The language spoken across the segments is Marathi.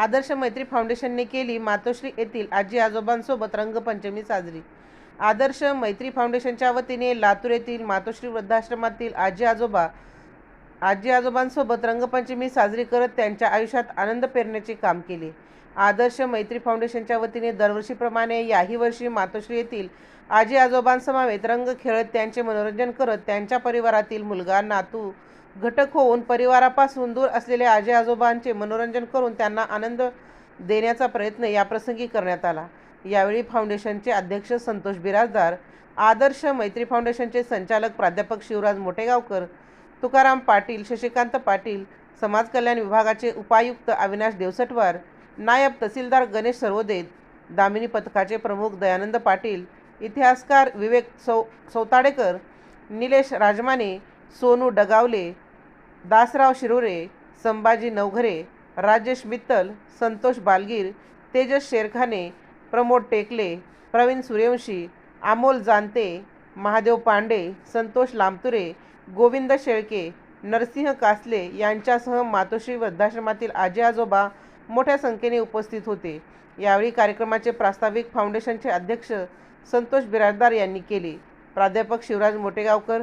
आदर्श मैत्री फाउंडेशनने केली मातोश्री येथील आजी आजोबांसोबत रंगपंचमी साजरी. आदर्श मैत्री फाउंडेशनच्या वतीने लातूर येथील मातोश्री वृद्धाश्रमातील आजी आजोबा आजी आजोबांसोबत रंगपंचमी साजरी करत त्यांच्या आयुष्यात आनंद पेरण्याचे काम केले. आदर्श मैत्री फाउंडेशनच्या वतीने दरवर्षीप्रमाणे याही वर्षी मातोश्री येथील आजी आजोबांसमवेत रंग खेळत त्यांचे मनोरंजन करत त्यांच्या परिवारातील मुलगा नातू घटक होऊन परिवारापासून दूर असलेले आजी आजोबांचे मनोरंजन करून त्यांना आनंद देण्याचा प्रयत्न याप्रसंगी करण्यात आला. यावेळी फाउंडेशनचे अध्यक्ष संतोष बिराजदार आदर्श मैत्री फाउंडेशनचे संचालक प्राध्यापक शिवराज मोठेगावकर तुकाराम पाटील शशिकांत पाटील समाज कल्याण विभागाचे उपायुक्त अविनाश देवसटवार नायब तहसीलदार गणेश सर्वोदे दामिनी पथकाचे प्रमुख दयानंद पाटील इतिहासकार विवेक सौ सौताडेकर निलेश राजमाने सोनू डगावले दासराव शिरोरे संभाजी नवघरे राजेश मित्तल संतोष बालगीर तेजस शेरखाने प्रमोद टेकले प्रवीण सूर्यवंशी अमोल जानते महादेव पांडे संतोष लांबतुरे गोविंद शेळके नरसिंह कासले यांच्यासह मातोश्री वृद्धाश्रमातील आजी आजोबा मोठ्या संख्येने उपस्थित होते. यावेळी कार्यक्रमाचे प्रास्ताविक फाउंडेशनचे अध्यक्ष संतोष बिराजदार यांनी केले. प्राध्यापक शिवराज मोटेगावकर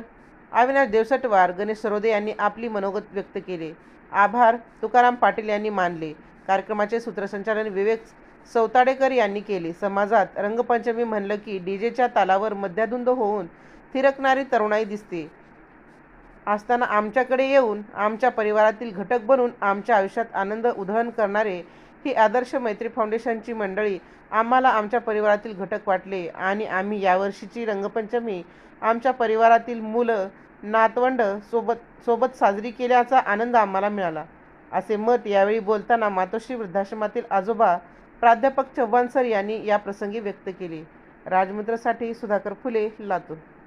अविनाश देवसटवार गणेश सरोदे यांनी आपली मनोगत व्यक्त केले. आभार तुकाराम पाटील यांनी मानले. कार्यक्रमाचे सूत्रसंचालन विवेक सौताडेकर यांनी केले. समाजात रंगपंचमी म्हणलं की डीजेच्या तालावर मध्याधुंद होऊन थिरकणारी तरुणाई दिसते. असताना आमच्याकडे येऊन आमच्या परिवारातील घटक बनून आमच्या आयुष्यात आनंद उधळण करणारे ही आदर्श मैत्री फाउंडेशनची मंडळी आम्हाला आमच्या परिवारातील घटक वाटले आणि आम्ही यावर्षीची रंगपंचमी आमच्या परिवारातील मुलं नातवंड सोबत सोबत साजरी केल्याचा आनंद आम्हाला मिळाला. असे मत यावेळी बोलताना मातोश्री वृद्धाश्रमातील आजोबा प्राध्यापक चव्हाण सर यांनी याप्रसंगी व्यक्त केले. राजमित्रसाठी सुधाकर फुले लातूर.